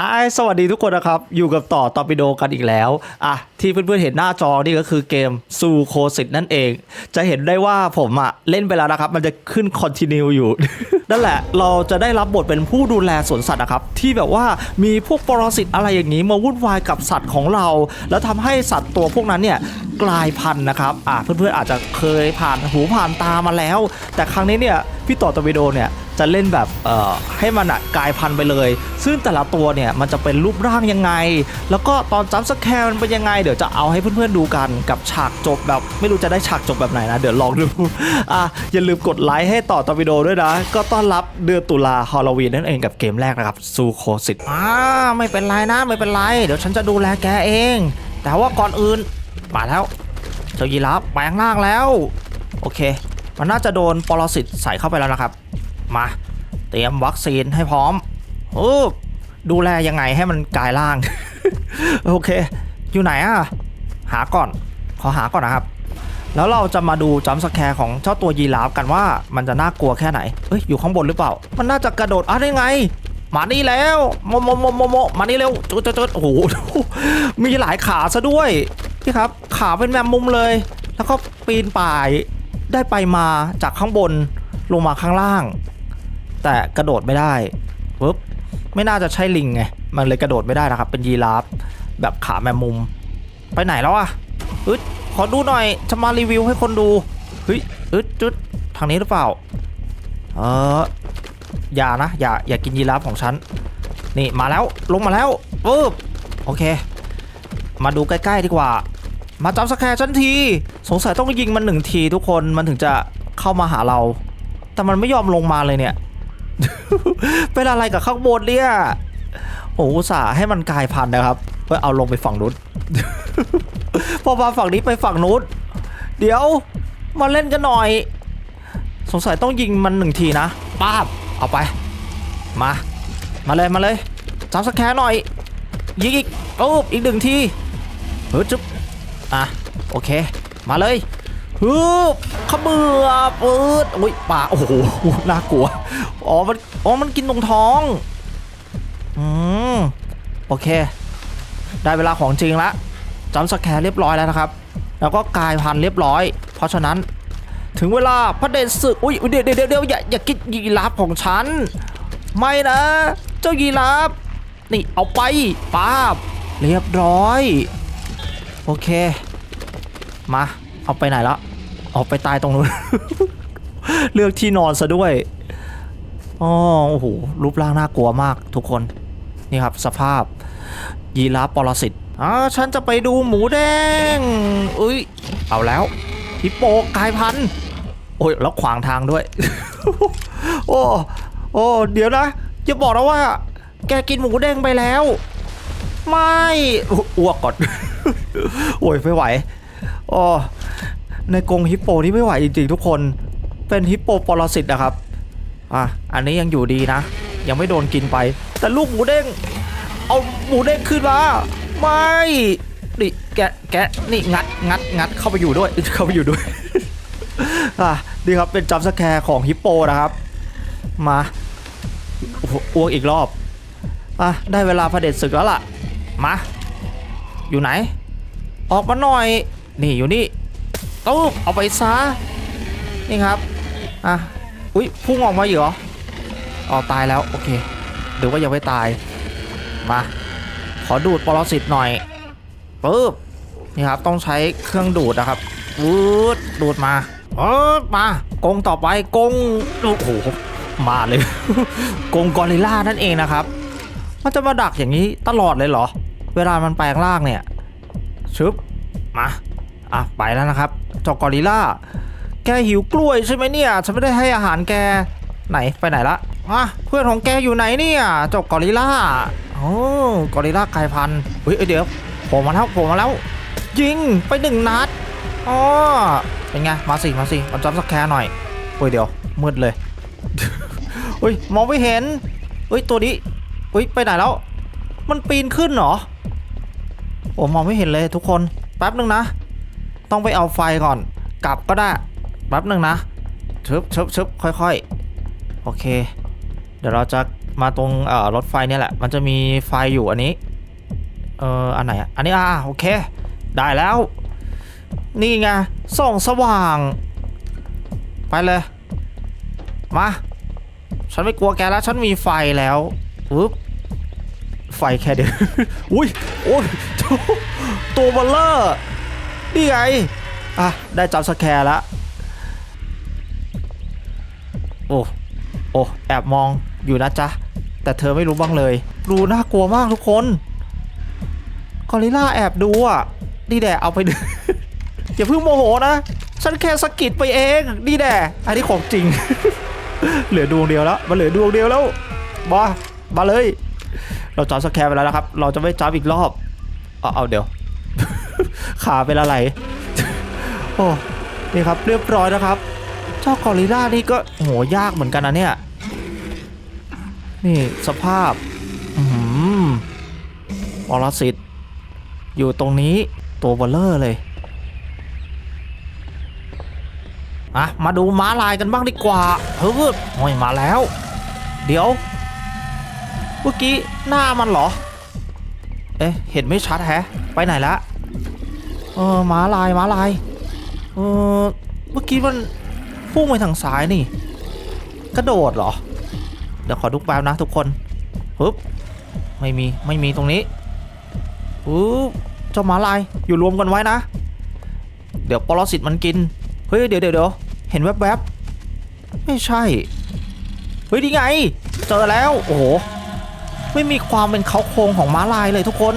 ฮายสวัสดีทุกคนนะครับ อยู่กับต่อตอปิโดกันอีกแล้ว อะ ที่เพื่อนๆเห็นหน้าจอนี่ก็คือเกมซูโคสิตนั่นเอง จะเห็นได้ว่าผมอะเล่นไปแล้วนะครับ มันจะขึ้นคอนติเนียอยู่ นั่นแหละ เราจะได้รับบทเป็นผู้ดูแลสวนสัตว์นะครับ ที่แบบว่ามีพวกปรสิตอะไรอย่างนี้มาวุ่นวายกับสัตว์ของเรา แล้วทำให้สัตว์ตัวพวกนั้นเนี่ยกลายพันธุ์นะครับ อะเพื่อนๆอาจจะเคยผ่านหูผ่านตามาแล้ว แต่ครั้งนี้เนี่ยพี่ต่อตอปิโดเนี่ย จะเล่นแบบให้มันอะกลายพันธุ์ไปเลย ซึ่งแต่ละตัวเนี่ยมันจะเป็นรูปร่างยังไง แล้วก็ตอนจัมสแคร์มันเป็นยังไง เดี๋ยวจะเอาให้เพื่อนๆดูกันกับฉากจบแบบไม่รู้จะได้ฉากจบแบบไหนนะ เดี๋ยวลองดูอะอย่าลืมกดไลค์ให้ต่อตอวิดีโดด้วยนะ ก็ต้อนรับเดือนตุลาฮอลลวีนนั่นเองกับเกมแรกนะครับซูโคสิตอ่าไม่เป็นไรนะไม่เป็นไร เดี๋ยวฉันจะดูแลแกเอง แต่ว่าก่อนอื่นมาแล้วเจ้ายีราฟแปลงร่างแล้ว โอเค มันน่าจะโดนปรสิตใส่เข้าไปแล้วนะครับ มา เตรียมวัคซีนให้พร้อมโอ้ดูแลยังไงให้มันกลายร่าง โอเค อยู่ไหนอะหาก่อน ขอหาก่อนนะครับ แล้วเราจะมาดูจัมสแคร์ของเจ้าตัวยีราฟกันว่ามันจะน่ากลัวแค่ไหน เอ้ย อยู่ข้างบนหรือเปล่า มันน่าจะกระโดดอะได้ไง มานี่แล้วโมโมโมโมโมมานี่เร็วจุดจุดจุดโอ้โห มีหลายขาซะด้วย พี่ครับ ขาเป็นแมมมุมเลย แล้วก็ปีนป่าย ได้ไปมาจากข้างบนลงมาข้างล่าง แต่กระโดดไม่ได้ปึ๊บไม่น่าจะใช่ลิงไง มันเลยกระโดดไม่ได้นะครับ เป็นยีราฟแบบขาแมมมุม ไปไหนแล้วอะอึดขอดูหน่อย จะมารีวิวให้คนดู เฮ้ยอึดจุดทางนี้หรือเปล่า เอออย่านะ อย่า อย่ากินยีราฟของฉัน นี่มาแล้ว ลงมาแล้วปึ๊บโอเค มาดูใกล้ๆดีกว่า มาจับสแคร์ฉันที สงสัยต้องยิงมันหนึ่งทีทุกคน มันถึงจะเข้ามาหาเรา แต่มันไม่ยอมลงมาเลยเนี่ย เป็นอะไรกับข้างบนเนี่ยโอ้สาให้มันกลายพันธุ์นะครับเพื่อเอาลงไปฝั่งนู้นพอมาฝั่งนี้ไปฝั่งนู้นเดี๋ยวมาเล่นกันหน่อย สงสัยต้องยิงมันหนึ่งทีนะป้าบเอาไป มา มาเลยมาเลยจับสแคร์หน่อย ยิงอีกปุ๊บอีกหนึ่งทีเฮ้ยจุ๊บอะโอเค มาเลย ฮึบขมือปืดอุ้ยป่าโอ้โหน่ากลัวอ๋อมันอ๋อมันกินตรงท้องอืมโอเค ได้เวลาของจริงละจำสแคร์เรียบร้อยแล้วนะครับ แล้วก็กลายพันธุ์เรียบร้อย เพราะฉะนั้นถึงเวลาพระเดชศึกอุ้ยเดี๋ยวเดี๋ยวเดี๋ยวอย่าอย่ากินยีราฟของฉัน ไม่นะ เจ้ายีราฟนี่เอาไปป้าบเรียบร้อย โอเค มา เอาไปไหนแล้ว ออกไปตายตรงนู้น เลือกที่นอนซะด้วยอ๋อโอ้โห รูปร่างน่ากลัวมากทุกคน นี่ครับสภาพ ยีราฟปรสิตอ่าฉันจะไปดูหมูแดงอุ้ย เอาแล้วฮิปโปกลายพันธุ์โอ้ย แล้วขวางทางด้วย โอ้ โอ้ เดี๋ยวนะอย่าบอกนะว่า แกกินหมูแดงไปแล้ว ไม่อ้วกก่อน โอ้ย ไม่ไหวอ๋อ ในกรงฮิปโปที่ไม่ไหวจริงๆทุกคน เป็นฮิปโปปรสิตนะครับ อะ อันนี้ยังอยู่ดีนะ ยังไม่โดนกินไป แต่ลูกหมูเด้ง เอาหมูเด้งขึ้นมา ไม่นี่แกะแกะนี่งัดงัดงัดเข้าไปอยู่ด้วย เข้าไปอยู่ด้วย อะนี่ครับเป็นจัมสแคร์ของฮิปโปนะครับ มาอ้โหอ้วกอีกรอบ อะ ได้เวลาเผด็จศึกแล้วล่ะ มา อยู่ไหน ออกมาหน่อย นี่อยู่นี่ ตู้เอาไปซะนี่ครับอะอุ้ยพุ่งออกมาอีกเหรออ๋อตายแล้วโอเคหรือว่ายังไม่ตายมาขอดูดปรสิตหน่อยปึ๊บนี่ครับต้องใช้เครื่องดูดนะครับวืดดูดมาเออมากงต่อไปกงโอ้โหมาเลย กงกอริลล่านั่นเองนะครับ มันจะมาดักอย่างนี้ตลอดเลยเหรอ เวลามันแปลงร่างเนี่ยชึบมา อะไปแล้วนะครับเจอกอริล่า แกหิวกล้วยใช่ไหมเนี่ย ฉันไม่ได้ให้อาหารแก ไหนไปไหนละอะเพื่อนของแกอยู่ไหนเนี่ยเจอกอริล่าโอ้กอริล่ากลายพันธุ์เฮ้ยเดี๋ยวผล่มาแล้วผล่มาแล้ว ยิงไปหนึ่งนัดอ๋อเป็นไง มาสิมาสิมาจับสักแค่หน่อยโอ้ยเดี๋ยวมืดเลยเฮ้ยมองไม่เห็นเฮ้ยตัวนี้เฮ้ยไปไหนแล้ว มันปีนขึ้นเหรอโอ้มองไม่เห็นเลยทุกคนแป๊บหนึ่งนะ ต้องไปเอาไฟก่อน กลับก็ได้แป๊บหนึ่งนะชึบชึบชึบค่อยๆ โอเค เดี๋ยวเราจะมาตรงเอ่อรถไฟเนี่ยแหละ มันจะมีไฟอยู่อันนี้ เอออันไหนอะอันนี้อ่าโอเค ได้แล้ว นี่ไง ส่องสว่าง ไปเลย มา ฉันไม่กลัวแกแล้ว ฉันมีไฟแล้วปึ๊บไฟแค่เดียว อุ้ย โอ้ยตัวเบลเลอร์ นี่ไง อะ ได้จับสแคร์แล้วโอ้ โอ้ แอบมองอยู่นะจ๊ะ แต่เธอไม่รู้บ้างเลย ดูน่ากลัวมากทุกคน กอริลล่าแอบดูอะ นี่แดเอาไปดูอย่าเพิ่งโมโหนะ ฉันแค่สะกิดไปเอง นี่แดอันนี้ของจริง เหลือดวงเดียวแล้ว มันเหลือดวงเดียวแล้วมามาเลย เราจับสแคร์ไปแล้วนะครับ เราจะไม่จับอีกรอบ เอาเอาเดี๋ยว ขาเป็นอะไร โอ้ นี่ครับเรียบร้อยนะครับ เจ้ากอริล่านี่ก็โหยากเหมือนกันนะเนี่ย นี่สภาพ อืมปรสิตอยู่ตรงนี้ตัวเบลเลอร์เลยอะมาดูม้าลายกันบ้างดีกว่าเฮ้ยโอ้ยมาแล้ว เดี๋ยว เมื่อกี้หน้ามันเหรอ เอ๊ะ เห็นไม่ชัดแฮะ ไปไหนละ เออม้าลายหมาลายเออเมื่อกี้มันพุ่งไปทางซ้ายนี่ กระโดดเหรอ เดี๋ยวขอดูแป๊บนะทุกคนปึ๊บไม่มีไม่มีตรงนี้ปึ๊บเจ้าหมาลายอยู่รวมกันไว้นะ เดี๋ยวปรสิตมันกิน เฮ้ยเดี๋ยวเดี๋ยวเดี๋ยวเห็นแวบๆ ไม่ใช่ เฮ้ยนี่ไง เจอแล้ว โอ้โห ไม่มีความเป็นเขาโครงของม้าลายเลยทุกคน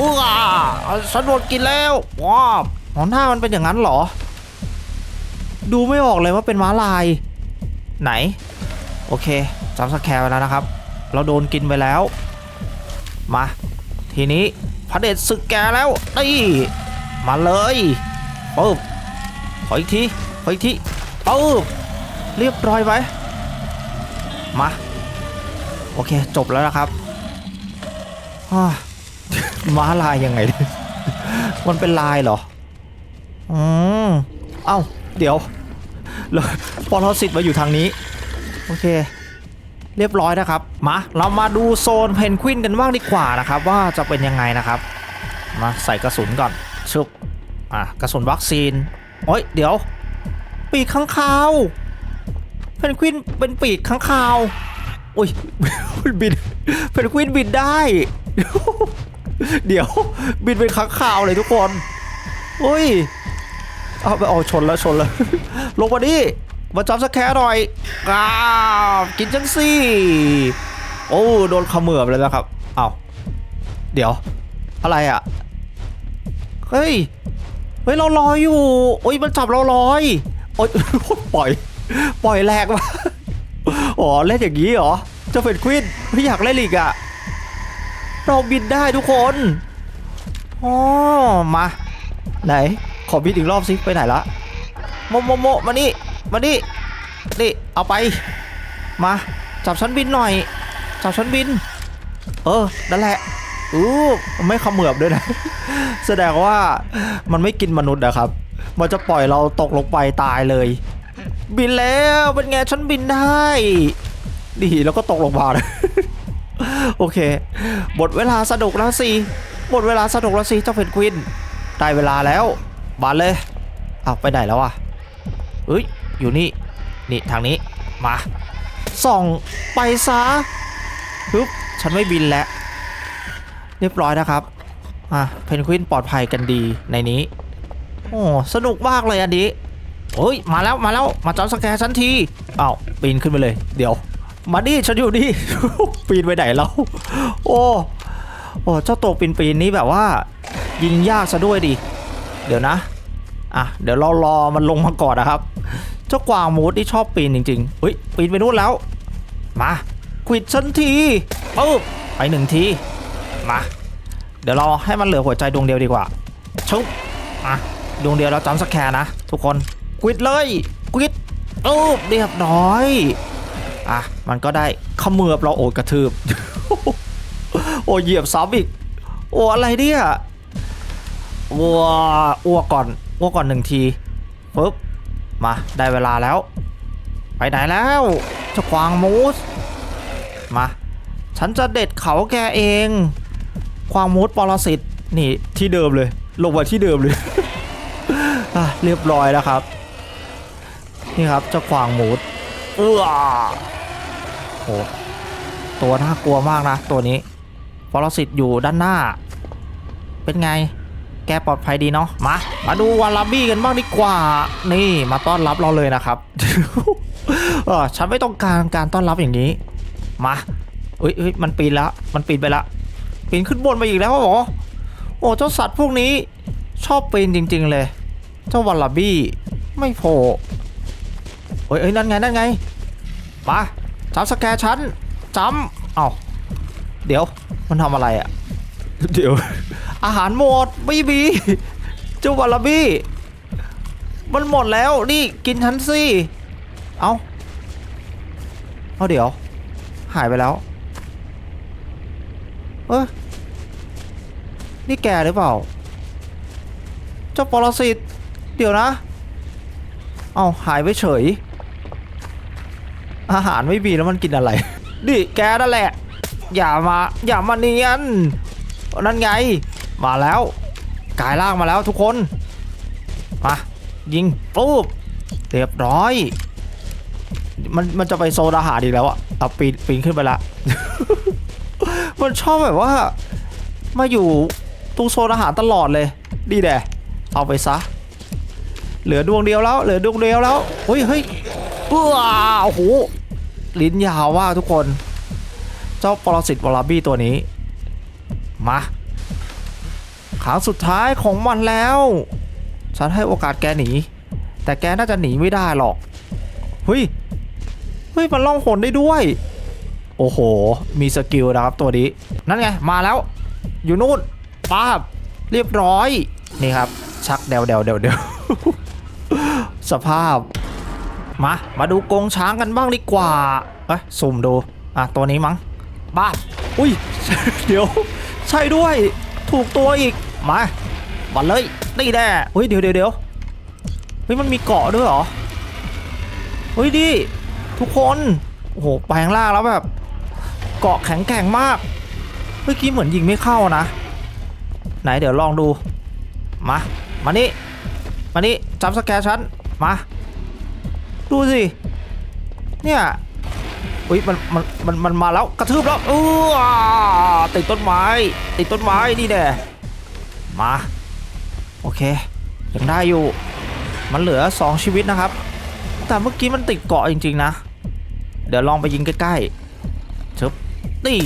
อ้าฉันโดนกินแล้วว้าวอ๋อหน้ามันเป็นอย่างนั้นเหรอ ดูไม่ออกเลยว่าเป็นม้าลาย ไหน โอเคจำสแคร์ไปแล้วนะครับ เราโดนกินไปแล้ว มา ทีนี้พระเดชศึกแกแล้วนี่มาเลยปึ๊บขออีกทีขออีกทีปึ๊บเรียบร้อยไหมมา โอเคจบแล้วนะครับอ้า ม้าลายยังไงเนี่ยมันเป็นลายเหรอ อืม เอ้า เดี๋ยวแล้วปรสิตมาอยู่ทางนี้ โอเค เรียบร้อยนะครับ มา เรามาดูโซนเพนกวินกันบ้างดีกว่านะครับ ว่าจะเป็นยังไงนะครับ มาใส่กระสุนก่อน ชุบ อะ กระสุนวัคซีนโอ้ย เดี๋ยว ปีกข้างคาว เพนกวินเป็นปีกข้างคาว อุ้ยบิน เพนกวินบินได้ เดี๋ยวบินเป็นข้างคาวเลยทุกคนอุ้ยเอาไปเอาชนแล้วชนแล้ว ลงมาดิมาจับสแคร์หน่อยอ้าวกินจังสิโอ้โดนขมือบเลยนะครับเอาเดี๋ยว อะไรอะเฮ้ยเฮ้ยเราลอยอยู่โอ้ยมันจับเราลอยโอ้ยปล่อย ปล่อยแรงมาอ๋อเล่นอย่างนี้เหรอเจะเป็นควินไม่อยากเล่นอีกอะ เราบินได้ทุกคนอ๋อมา ไหน ขอบินอีกรอบสิไปไหนละโมโมโมมานี่มานี่นี่เอาไป มาจับชั้นบินหน่อย จับชั้นบิน เออนั่นแหละอู้ไม่ขมือบด้วยนะ แสดงว่ามันไม่กินมนุษย์นะครับ มันจะปล่อยเราตกลงไปตายเลย บินแล้วเป็นไงฉันบินได้ดีแล้วก็ตกลงมาเลย โอเค หมดเวลาสนุกแล้วสิหมดเวลาสนุกแล้วสิเจ้าเพนกวิน ได้เวลาแล้วบานเลยเอาไปไหนแล้วอะเอ้ยอยู่นี่นี่ทางนี้มาส่องไปซะปึ๊บฉันไม่บินแล้ว เรียบร้อยนะครับอะเพนกวินปลอดภัยกันดีในนี้โอ้สนุกมากเลยอันนี้เฮ้ยมาแล้วมาแล้วมาจอมสแกร์ฉันทีเอ้าปีนขึ้นไปเลย เดี๋ยว มาดิฉันอยู่นี่ ปีนไปไหนแล้ว โอ้โอ้เจ้าตัวปีนปีนนี้แบบว่า ยิงยากซะด้วยดิ เดี๋ยวนะ อะ เดี๋ยวเรารอมันลงมาก่อนนะครับ เจ้ากวางมูดที่ชอบปีนจริงๆเฮ้ยปีนไปนู่นแล้ว มาควิดฉันทีปึ๊บไปหนึ่งที มา เดี๋ยวเราให้มันเหลือหัวใจดวงเดียวดีกว่า ชุบอะดวงเดียวแล้วจำสแคร์นะ ทุกคนควิดเลยควิดปึ๊บเรียบร้อย อะมันก็ได้ขมือบเราโอดกระทืบ โอ้เหยียบซ้ำอีก โอ้อะไรเนี่ยว้าอ้วกก่อนอ้วกก่อนหนึ่งทีปึ๊บมาได้เวลาแล้ว ไปไหนแล้วเจ้าควางมูสมา ฉันจะเด็ดเขาแกเอง ความมุดปรสิตนี่ที่เดิมเลย ลงมาที่เดิมเลยเรียบร้อยแล้วครับ นี่ครับเจ้าควางมูดเออ หตัวน่ากลัวมากนะ ตัวนี้ปรสิตอยู่ด้านหน้า เป็นไง แกปลอดภัยดีเนาะมา มาดูวาลาบี้กันบ้างดีกว่า นี่มาต้อนรับเราเลยนะครับเออฉันไม่ต้องการการต้อนรับอย่างนี้ มาเอ้ยเอ้ยมันปีนล้วมันปีนไปละปีนขึ้นบนมาอีกแล้วหรอโอ้เจ้าสัตว์พวกนี้ ชอบปีนจริง ๆ เลย เจ้าวาลาบี้ไม่โผล่เอ้ยเอ้ยนั่นไงนั่นไงมา จับสแกร์ฉันจำเอ้าเดี๋ยวมันทำอะไรอะเดี๋ยว อาหารหมดไม่มีเจ้าวาลาบี้มันหมดแล้วนี่กินฉันสิเอาเอาเดี๋ยว หายไปแล้ว เออนี่แกหรือเปล่า เจ้าปรสิต เดี๋ยวนะ เอาหายไปเฉย อาหารไม่มีแล้วมันกินอะไรนี่แกนั่นแหละ อย่ามา อย่ามาเนียน นั่นไง มาแล้วกายล่างมาแล้วทุกคน มายิงปุ๊บเรียบร้อย มันมันจะไปโซนอาหารอีกแล้วอะเอาปีนปีนขึ้นไปละ มันชอบแบบว่า มาอยู่ตรงโซนอาหารตลอดเลย ดีแดเอาไปซะ เหลือดวงเดียวแล้ว เหลือดวงเดียวแล้วเฮ้ยเฮ้ยว้าโอ้โห ลิ้นยาวว่าทุกคน เจ้าปรสิตวอลลบี้ตัวนี้ มาครั้งสุดท้ายของมันแล้ว ฉันให้โอกาสแกหนี แต่แกน่าจะหนีไม่ได้หรอกเฮ้ยเฮ้ยมันล่องหนได้ด้วย โอ้โห มีสกิลนะครับตัวนี้ นั่นไง มาแล้ว อยู่นู่นป้าบเรียบร้อย นี่ครับ ชักเดวเดวเดวเดวสภาพ มา มาดูกงช้างกันบ้างดีกว่าเอ้ยสุ่มดู อะ ตัวนี้มั้ง บ้า อุ้ย เดี๋ยว ใช่ด้วย ถูกตัวอีก มาบันเลย นี่แน่เฮ้ย เดี๋ยวเดี๋ยวเดี๋ยวเฮ้ย มันมีเกาะด้วยเหรอ เฮ้ยดิ ทุกคน โอ้โห แปลงร่างแล้วแบบ เกาะแข็งแกร่งมาก เมื่อกี้เหมือนยิงไม่เข้านะ ไหนเดี๋ยวลองดู มา มานี่ มานี่จับสแกร์ฉัน มา ดูสิ เนี่ยอุ้ยมันมันมันมันมาแล้วกระทืบแล้วเออติดต้นไม้ติดต้นไม้นี่แน่มา โอเคยังได้อยู่ มันเหลือ 2 ชีวิตนะครับ แต่เมื่อกี้มันติดเกาะจริงๆนะ เดี๋ยวลองไปยิงใกล้ๆชึบนี่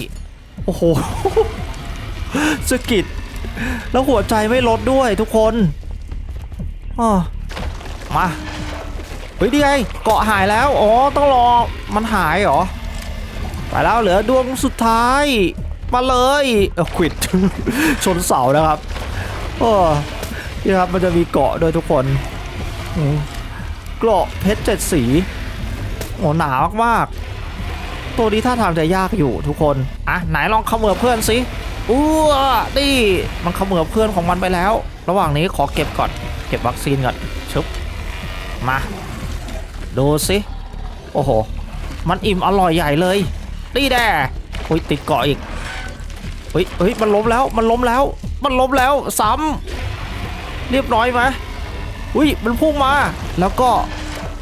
โอ้โหสกิดแล้วหัวใจไม่ลดด้วยทุกคนอ้อมา ฮ้ยดีไงเกาะหายแล้ว อ๋อ ต้องรอ มันหายเหรอ ไปแล้วเหลือดวงสุดท้าย มาเลยเออควิด ชนเสานะครับโอ้นี่ครับ มันจะมีเกาะด้วยทุกคนเกาะเพชรเจ็ดสี โอ้หนามากๆ ตัวนี้ท่าทางจะยากอยู่ทุกคน อะ ไหนลองเขมือเพื่อนสิอู้นี่มันเขมือเพื่อนของมันไปแล้ว ระหว่างนี้ขอเก็บก่อน เก็บวัคซีนก่อนชึบมา ดูสิโอ้โห มันอิ่มอร่อยใหญ่เลยนี่แด่อุ้ยติดเกาะอีกเฮ้ยเฮ้ยมันล้มแล้วมันล้มแล้ว มันล้มแล้วซ้ำเรียบร้อยไหมอุ้ยมันพุ่งมาแล้วก็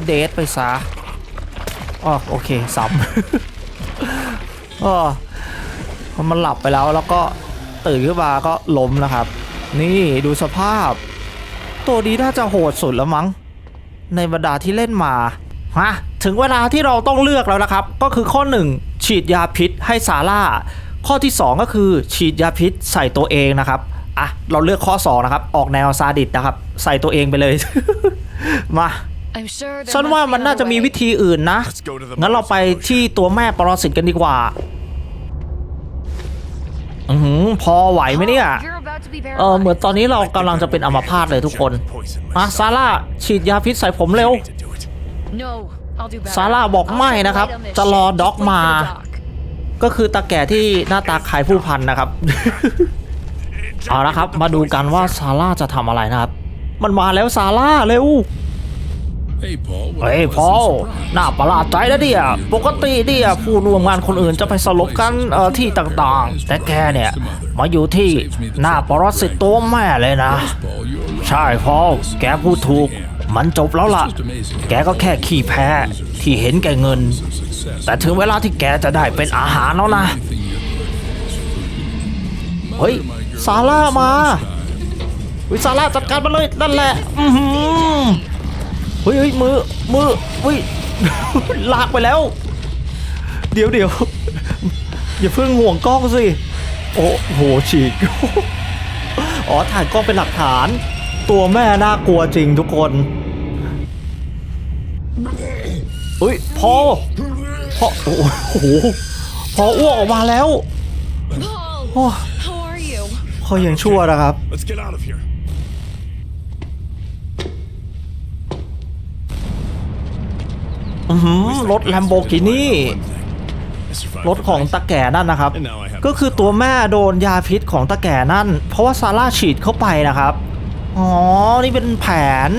เดทไปซะอ๋อโอเคซ้ำอ๋อพอมันหลับไปแล้วแล้วก็ตื่นขึ้นมาก็ล้มนะครับ นี่ดูสภาพ ตัวนี้น่าจะโหดสุดแล้วมั้ง ในบรรดาที่เล่นมาฮะถึงเวลาที่เราต้องเลือกแล้วนะครับ ก็คือข้อ 1 ฉีดยาพิษให้ซาร่า ข้อที่ 2 ก็คือฉีดยาพิษใส่ตัวเองนะครับอะเราเลือกข้อ 2 นะครับ ออกแนวซาดิสนะครับ ใส่ตัวเองไปเลย มา I'm sure there ฉัน must ว่า be มันน่า another จะมี way. วิธีอื่นนะ Let's go to the งั้นเราไป Mars ที่ตัวแม่ปรสิตกันดีกว่า อือหือพอไหวไหมเนี่ย You're about to be เออเหมือน paralyzed. ตอนนี้เรากำลังจะเป็นอัมพาตเลยทุกคนอะซาร่าฉีดยาพิษใส่ผมเร็ว Need to do it. No, I'll do better. ซาร่าบอก I'll ไม่ shed นะครับ light on this จะรอ shit. ด็อก Just wait มา for the doc. ก็คือตาแก่ที่หน้าตาคล้ายผู้พันนะครับ เอาละครับ มาดูกันว่าซาร่าจะทำอะไรนะครับ มันมาแล้วซาร่าเร็ว Hey, Paul. what เฮ้ย a พอ pleasant ล surprise. น่าประหลาดใจนะเดียปกติเดียผู้ร่วมงานคนอื่นจะไปสลบกันเอ่อที่ต่างๆ แต่แกเนี่ยมาอยู่ที่หน้าปรสิตตัวแม่เลยนะ Paul, you're right. ใช่พอลแกพูดถูก มันจบแล้วล่ะ แกก็แค่ขี้แพ้ที่เห็นแก่เงิน Success. แต่ถึงเวลาที่แกจะได้เป็นอาหารแล้วนะ เฮ้ยซาร่ามาวิซาร่าจัดการมันเลยนั่นแหละ อือหือ เฮ้ยเฮ้ยมือมือเฮ้ยลากไปแล้ว เดี๋ยวเดี๋ยวอย่าเพิ่งห่วงกล้องสิ โอ้โหฉีกอ๋อถ่ายกล้องเป็นหลักฐาน ตัวแม่น่ากลัวจริงทุกคนเฮ้ยพอพอโอ้โหพออ้วกออกมาแล้ว Paul, โอ้ how are you? เขายังชั่วนะครับ Let's get out of here. อือหือ รถแลมโบกินี่รถของตะแก่นั่นนะครับ ก็คือตัวแม่โดนยาพิษของตะแก่นั่น เพราะว่าซาร่าฉีดเข้าไปนะครับ อ๋อ นี่เป็นแผน